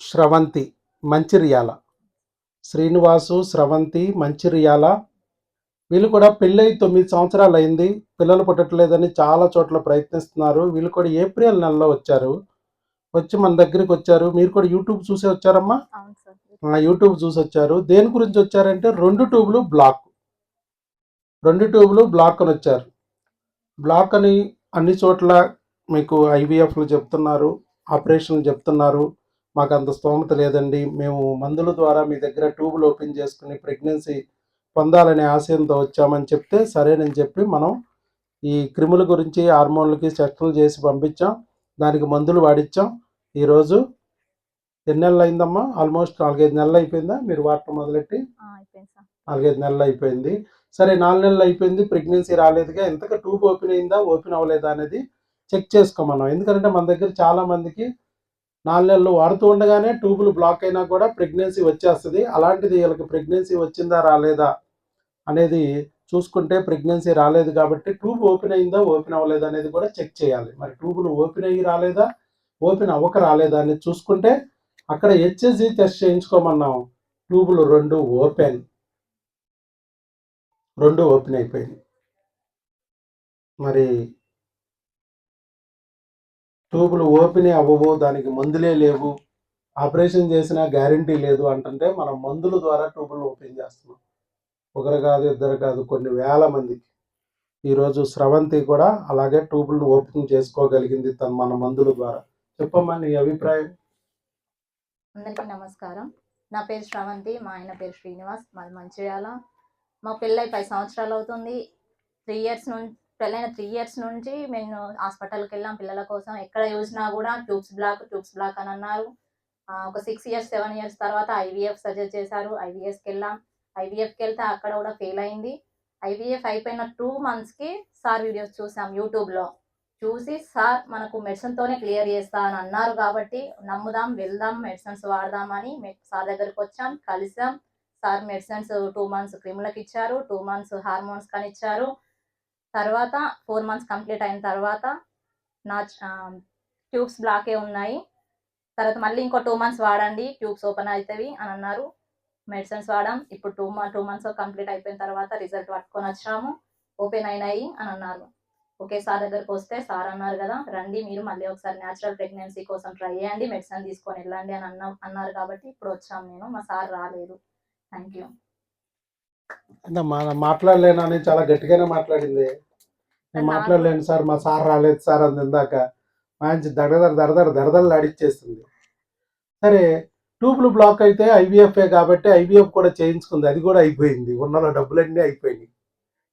స్రవంతి మంచిర్యాల. శ్రీనివాసు స్రవంతి మంచిర్యాల. వీళ్ళు కూడా పెళ్ళై తొమ్మిది సంవత్సరాలు అయింది పిల్లలు పుట్టట్లేదని చాలా చోట్ల ప్రయత్నిస్తున్నారు. వీళ్ళు కూడా ఏప్రిల్ నెలలో వచ్చారు. వచ్చి మన దగ్గరికి వచ్చారు. మీరు కూడా యూట్యూబ్ చూసే వచ్చారమ్మా? యూట్యూబ్ చూసి వచ్చారు. దేని గురించి వచ్చారంటే రెండు ట్యూబ్లు బ్లాక్. రెండు ట్యూబ్లు బ్లాక్ అని వచ్చారు. బ్లాక్ అని అన్ని చోట్ల మీకు ఐవీఎఫ్లు చెప్తున్నారు ఆపరేషన్లు చెప్తున్నారు. మాకు అంత స్తోమత లేదండి. మేము మందుల ద్వారా మీ దగ్గర ట్యూబులు ఓపెన్ చేసుకుని ప్రెగ్నెన్సీ పొందాలనే ఆశయంతో వచ్చామని చెప్తే సరేనని చెప్పి మనం ఈ క్రిముల గురించి హార్మోన్లకి టెస్టులు చేసి పంపించాం. దానికి మందులు వాడిచ్చాం. ఈరోజు ఎన్ని నెలలు అయిందమ్మా? ఆల్మోస్ట్ నాలుగైదు నెలలు అయిపోయిందా? మీరు వాడటం మొదలెట్టి నాలుగైదు నెలలు అయిపోయింది. సరే నాలుగు నెలలు అయిపోయింది. ప్రెగ్నెన్సీ రాలేదుగా. ఎంతగా ట్యూబ్ ఓపెన్ అయిందా? ఓపెన్ అవ్వలేదా అనేది చెక్ చేసుకోమన్నాం. ఎందుకంటే మన దగ్గర చాలా మందికి నాలుగు నెలలు వాడుతూ ఉండగానే ట్యూబులు బ్లాక్ అయినా కూడా ప్రెగ్నెన్సీ వచ్చేస్తుంది. అలాంటిది వీళ్ళకి ప్రెగ్నెన్సీ వచ్చిందా రాలేదా అనేది చూసుకుంటే ప్రెగ్నెన్సీ రాలేదు కాబట్టి ట్యూబ్ ఓపెన్ అయిందా ఓపెన్ అవ్వలేదా అనేది కూడా చెక్ చేయాలి. మరి ట్యూబులు ఓపెన్ అయ్యి రాలేదా ఓపెన్ అవ్వక రాలేదా అనేది చూసుకుంటే అక్కడ హెచ్ఎస్జి టెస్ట్ చేయించుకోమన్నాం. ట్యూబులు రెండు ఓపెన్ రెండు ఓపెన్ అయిపోయింది మరి ట్యూబులు ఓపెన్ అవ్వవు దానికి మందులే లేవు ఆపరేషన్ చేసినా గ్యారంటీ లేదు అంటుంటే మనం మందుల ద్వారా ట్యూబులు ఓపెన్ చేస్తున్నాం. ఒకరు కాదు ఇద్దరు కాదు కొన్ని వేల మందికి. ఈరోజు స్రవంతి కూడా అలాగే ట్యూబులను ఓపెన్ చేసుకోగలిగింది తన మన మందుల ద్వారా. చెప్పమ్మా నీ అభిప్రాయం. అందరికీ నమస్కారం. నా పేరు శ్రవంతి మా ఆయన పేరు శ్రీనివాస్ మాది మంచిర్యాల. మా పెళ్ళై పది సంవత్సరాలు అవుతుంది. త్రీ ఇయర్స్ నుంచి పెళ్ళైన త్రీ ఇయర్స్ నుంచి మేము హాస్పిటల్కి వెళ్ళాం పిల్లల కోసం ఎక్కడ చూసినా కూడా ట్యూబ్స్ బ్లాక్ ట్యూబ్స్ బ్లాక్ అని అన్నారు. ఒక సిక్స్ ఇయర్స్ సెవెన్ ఇయర్స్ తర్వాత ఐవీఎఫ్ సజెస్ట్ చేశారు. ఐవీఎస్కి వెళ్ళాం ఐవీఎఫ్కి వెళ్తే అక్కడ కూడా ఫెయిల్ అయింది. ఐవీఎఫ్ అయిపోయిన టూ మంత్స్కి సార్ వీడియోస్ చూసాం యూట్యూబ్లో. చూసి సార్ మనకు మెడిసిన్తోనే క్లియర్ చేస్తా అని అన్నారు కాబట్టి నమ్ముదాం వెళ్దాం మెడిసిన్స్ వాడదామని సార్ దగ్గరికి వచ్చాం. కలిసాం. సార్ మెడిసిన్స్ టూ మంత్స్ క్రిములకు ఇచ్చారు టూ మంత్స్ హార్మోన్స్ కానీ ఇచ్చారు తర్వాత ఫోర్ మంత్స్ కంప్లీట్ అయిన తర్వాత నా ట్యూబ్స్ బ్లాకే ఉన్నాయి. తర్వాత మళ్ళీ ఇంకో టూ మంత్స్ వాడండి ట్యూబ్స్ ఓపెన్ అవుతాయి అని అన్నారు. మెడిసిన్స్ వాడాం. ఇప్పుడు two month two months complete అయిపోయిన తర్వాత రిజల్ట్ పట్టుకొని వచ్చాము. ఓపెన్ అయినాయి అని అన్నారు. ఓకే సార్ దగ్గరకు వస్తే సార్ అన్నారు కదా రండి మీరు మళ్ళీ ఒకసారి న్యాచురల్ ప్రెగ్నెన్సీ కోసం ట్రై చేయండి మెడిసిన్ తీసుకొని వెళ్ళండి అని అన్నా అన్నారు కాబట్టి ఇప్పుడు వచ్చాము నేను మా సార్ రాలేదు. థ్యాంక్ యూ అంటే మాట్లాడలేను అని చాలా గట్టిగానే మాట్లాడింది. నేను మాట్లాడలేను సార్ మా సార్ రాలేదు సార్ అంది ఇందాక. మంచి దడదర దడదర దడదలు ఆడిచ్చేస్తుంది సరే ట్యూబ్లు బ్లాక్ అయితే ఐవీఎఫ్ఏ కాబట్టి ఐవీఎఫ్ కూడా చేయించుకుంది. అది కూడా అయిపోయింది. ఉన్న డబ్బులన్నీ అయిపోయినాయి.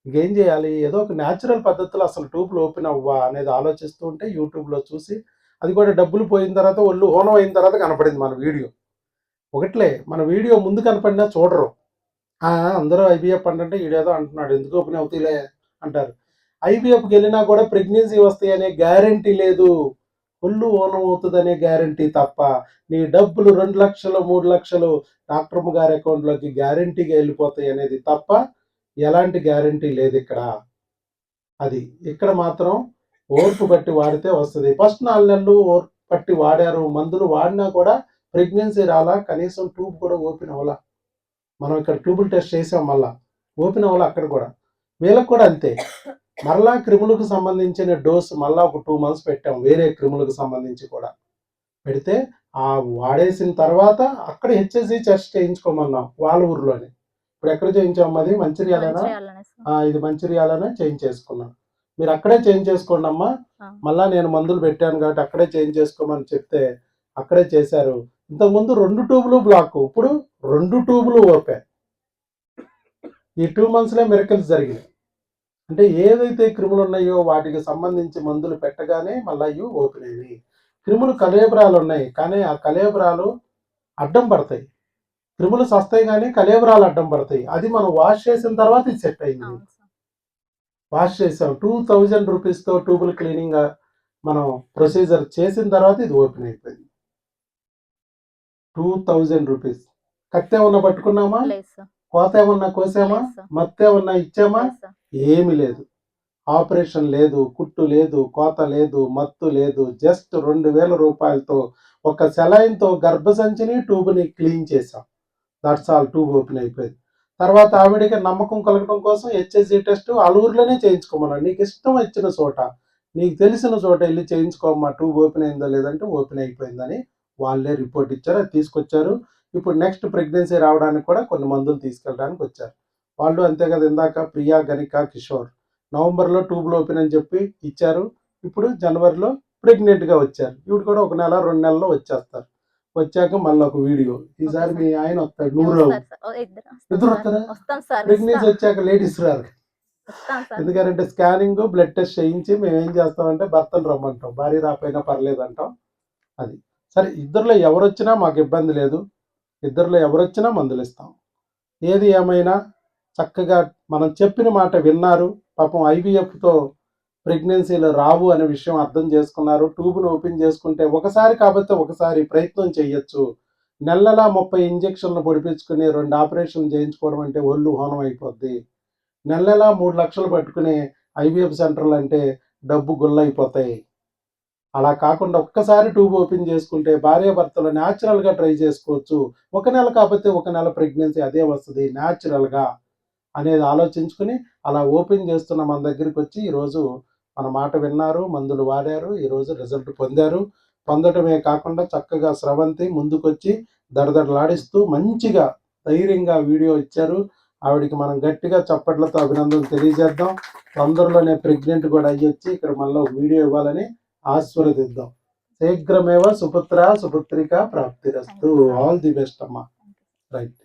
ఇంకేం చేయాలి? ఏదో ఒక న్యాచురల్ పద్ధతిలో అసలు ట్యూబ్లు ఓపెన్ అవ్వా అనేది ఆలోచిస్తూ ఉంటే యూట్యూబ్లో చూసి అది కూడా డబ్బులు పోయిన తర్వాత ఒళ్ళు ఓనం అయిన తర్వాత కనపడింది మన వీడియో. ఒకట్లే మన వీడియో ముందు కనపడినా చూడరు. అందరూ ఐబీఎఫ్ అంటే ఈడేదో అంటున్నాడు. ఎందుకు ఓపెన్ అవుతాయిలే అంటారు. ఐబీఎఫ్కి వెళ్ళినా కూడా ప్రెగ్నెన్సీ వస్తాయి అనే గ్యారంటీ లేదు. ఒళ్ళు ఓనం అవుతుంది అనే గ్యారంటీ తప్ప నీ డబ్బులు రెండు లక్షలు మూడు లక్షలు డాక్టర్ గారి అకౌంట్లోకి గ్యారంటీగా వెళ్ళిపోతాయి అనేది తప్ప ఎలాంటి గ్యారంటీ లేదు ఇక్కడ. అది ఇక్కడ మాత్రం ఓర్పు పట్టి వాడితే వస్తుంది. ఫస్ట్ నాలుగు నెలలు ఓర్పు పట్టి వాడారు. మందులు వాడినా కూడా ప్రెగ్నెన్సీ రాలా కనీసం ట్యూబ్ కూడా ఓపెన్ అవ్వాలా. మనం ఇక్కడ ట్యూబుల్ టెస్ట్ చేసాం మళ్ళా. ఓపెన్ అవ్వాలి అక్కడ కూడా? వీళ్ళకి కూడా అంతే. మరలా క్రిములకు సంబంధించిన డోస్ మళ్ళా ఒక టూ మంత్స్ పెట్టాం వేరే క్రిములకు సంబంధించి కూడా. పెడితే ఆ వాడేసిన తర్వాత అక్కడ హెచ్ఎస్సి టెస్ట్ చేయించుకోమన్నాం వాళ్ళ ఊర్లోనే. ఇప్పుడు ఎక్కడ చేయించాం అది మంచిర్యాలనా? ఇది మంచిర్యాలనే చేంజ్ చేసుకున్నాం. మీరు అక్కడే చేంజ్ చేసుకోండి అమ్మా. మళ్ళా నేను మందులు పెట్టాను కాబట్టి అక్కడే చేంజ్ చేసుకోమని చెప్తే అక్కడే చేశారు. ఇంతకుముందు రెండు ట్యూబులు బ్లాక్ ఇప్పుడు రెండు ట్యూబులు ఓపెన్. ఈ టూ మంత్స్లో మిరకల్స్ జరిగినాయి. అంటే ఏదైతే క్రిములు ఉన్నాయో వాటికి సంబంధించి మందులు పెట్టగానే మళ్ళీ ఇవి ఓపెన్ అయినాయి. క్రిములు కలేబరాలు ఉన్నాయి కానీ ఆ కలేబరాలు అడ్డం పడతాయి. క్రిములు సస్తాయి కానీ కలేబరాలు అడ్డం పడతాయి. అది మనం వాష్ చేసిన తర్వాత ఇది సెట్ అయింది. వాష్ చేసాం. టూ థౌజండ్ రూపీస్తో ట్యూబుల్ క్లీనింగ్ మనం ప్రొసీజర్ చేసిన తర్వాత ఇది ఓపెన్ అయిపోయింది. Two thousand rupees. కత్తి ఏమన్నా పట్టుకున్నామా? కోత ఏమన్నా కోసామా? మత్తు ఏమన్నా ఇచ్చామా? ఏమి లేదు. ఆపరేషన్ లేదు కుట్టు లేదు కోత లేదు మత్తు లేదు. జస్ట్ రెండు వేల రూపాయలతో ఒక సెలైన్తో గర్భసంచిని ట్యూబ్ని క్లీన్ చేసాం దట్స్ ఆల్ ట్యూబ్ ఓపెన్ అయిపోయింది. తర్వాత ఆవిడకి నమ్మకం కలగడం కోసం హెచ్ఎస్జి టెస్ట్ అలూరులోనే చేయించుకోమన్నాడు నీకు ఇష్టం వచ్చిన చోట నీకు తెలిసిన చోట వెళ్ళి చేయించుకోమ్మా ట్యూబ్ ఓపెన్ అయిందో లేదంటే ఓపెన్ అయిపోయిందని వాళ్ళే రిపోర్ట్ ఇచ్చారు అది తీసుకొచ్చారు. ఇప్పుడు నెక్స్ట్ ప్రెగ్నెన్సీ రావడానికి కూడా కొన్ని మందులు తీసుకెళ్ళడానికి వచ్చారు. వాళ్ళు అంతే కదా ఇందాక ప్రియా గణిక కిషోర్. నవంబర్లో ట్యూబ్లు ఓపెన్ అని చెప్పి ఇచ్చారు. ఇప్పుడు జనవరిలో ప్రెగ్నెంట్గా వచ్చారు. ఇప్పుడు కూడా ఒక నెల రెండు నెలల్లో వచ్చేస్తారు. వచ్చాక మళ్ళీ ఒక వీడియో. ఈసారి మీ ఆయన వస్తాడు నూరు ఇద్దరు. వస్తారా? ప్రెగ్నెన్సీ. వచ్చాక లేడీస్ రారు. ఎందుకంటే స్కానింగ్ బ్లడ్ టెస్ట్ చేయించి మేము ఏం చేస్తామంటే భర్తను రమ్మంటాం. భార్య రాపోయినా పర్లేదు అంటాం అది. సరే ఇద్దరిలో ఎవరొచ్చినా మాకు ఇబ్బంది లేదు. ఇద్దరిలో ఎవరు వచ్చినా మందులు ఇస్తాం. ఏది ఏమైనా చక్కగా మనం చెప్పిన మాట విన్నారు. పాపం ఐవీఎఫ్తో ప్రెగ్నెన్సీలు రావు అనే విషయం అర్థం చేసుకున్నారు. ట్యూబ్ను ఓపెన్ చేసుకుంటే ఒకసారి కాకపోతే ఒకసారి ప్రయత్నం చేయొచ్చు. నెలలా ముప్పై ఇంజక్షన్లు పొడిపించుకుని రెండు ఆపరేషన్లు చేయించుకోవడం అంటే ఒళ్ళు హోనం అయిపోద్ది. నెలలా మూడు లక్షలు పట్టుకునే ఐవీఎఫ్ సెంటర్లు అంటే డబ్బు గుల్లైపోతాయి. అలా కాకుండా ఒక్కసారి ట్యూబ్ ఓపెన్ చేసుకుంటే భార్యాభర్తలు న్యాచురల్గా ట్రై చేసుకోవచ్చు. ఒక నెల కాకపోతే ఒక నెల ప్రెగ్నెన్సీ అదే వస్తుంది న్యాచురల్గా అనేది ఆలోచించుకుని అలా ఓపెన్ చేస్తున్న మన దగ్గరికి వచ్చి ఈరోజు మన మాట విన్నారు మందులు వాడారు ఈరోజు రిజల్ట్ పొందారు. పొందటమే కాకుండా చక్కగా స్రవంతి ముందుకొచ్చి దడదడలాడిస్తూ మంచిగా ధైర్యంగా వీడియో ఇచ్చారు. ఆవిడికి మనం గట్టిగా చప్పట్లతో అభినందనలు తెలియజేద్దాం. తొందరలోనే ప్రెగ్నెంట్ కూడా అయ్యొచ్చి ఇక్కడ మళ్ళీ ఒక వీడియో ఇవ్వాలని ఆశీర్వదిద్దాం శీఘ్రమేవ సుపుత్ర సుపుత్రిక ప్రాప్తిరస్తు. ఆల్ ది బెస్ట్ అమ్మా. రైట్